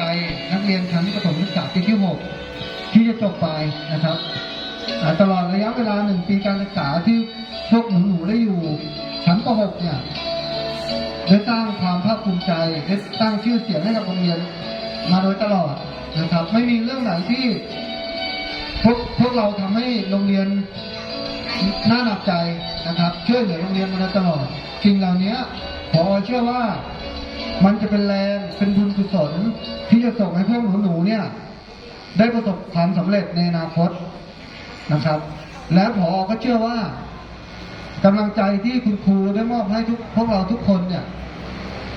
ใจนักเรียนชั้นประถมศึกษาปีที่ 6 ที่จะจบไปนะครับ ตลอดระยะเวลาหนึ่งปีการศึกษาที่พวกหนูๆได้อยู่ชั้นป .6 เนี่ยได้สร้างความภาคภูมิใจได้สร้างชื่อเสียงให้กับโรงเรียนมาโดยตลอดนะครับ ไม่มีเรื่องไหนที่พวกพวกเราทำให้โรงเรียนน่าหนักใจนะครับช่วยเหลือโรงเรียนมาโดยตลอดสิ่งเหล่านี้พอเชื่อว่า มันจะเป็นแรงเป็นบุญกุศลที่จะส่งให้พวกหนูๆเนี่ย ได้ประสบความสำเร็จในอนาคตนะครับ และพอก็เชื่อว่ากำลังใจที่คุณครูได้มอบให้ทุกพวกเราทุกคนเนี่ย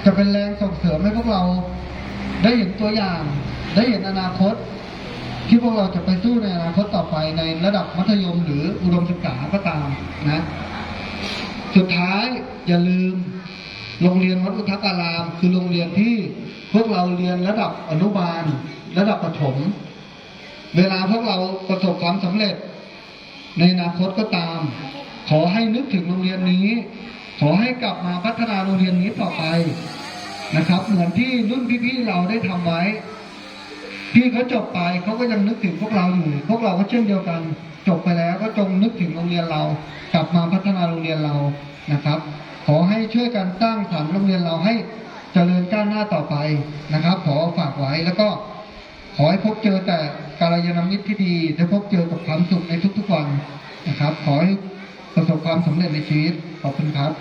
จะเป็นแรงส่งเสริมให้พวกเรา ได้เห็นตัวอย่าง ได้เห็นอนาคต ที่พวกเราจะไปสู้ในอนาคตต่อไปในระดับมัธยมหรืออุดมศึกษาก็ตามนะ สุดท้ายอย่าลืม โรงเรียนวัดอุทการาม คือโรงเรียนที่พวกเราเรียนระดับอนุบาล ระดับประถม เวลาพวกเราประสบความสำเร็จ ในอนาคตก็ตาม ขอให้นึกถึงโรงเรียนนี้ ขอให้กลับมาพัฒนาโรงเรียนนี้ต่อไปนะครับ เหมือนที่รุ่นพี่ๆเราได้ทำไว้พี่เขาจบไปเขาก็ยังนึกถึงพวกเราอยู่ พวกเราก็เช่นเดียวกัน จบไปแล้วก็จงนึกถึงโรงเรียนเรา กลับมาพัฒนาโรงเรียนเรานะครับ ขอให้ช่วยกันสร้างสรรค์โรงเรียนเราให้เจริญก้าวหน้าต่อไปนะครับ ขอฝากไว้แล้วก็ขอให้พบเจอแต่การยานมิตรที่ดีและพบเจอกับความสุขในทุกๆวันนะครับ ขอให้ประสบความสำเร็จในชีวิตขอบคุณครับ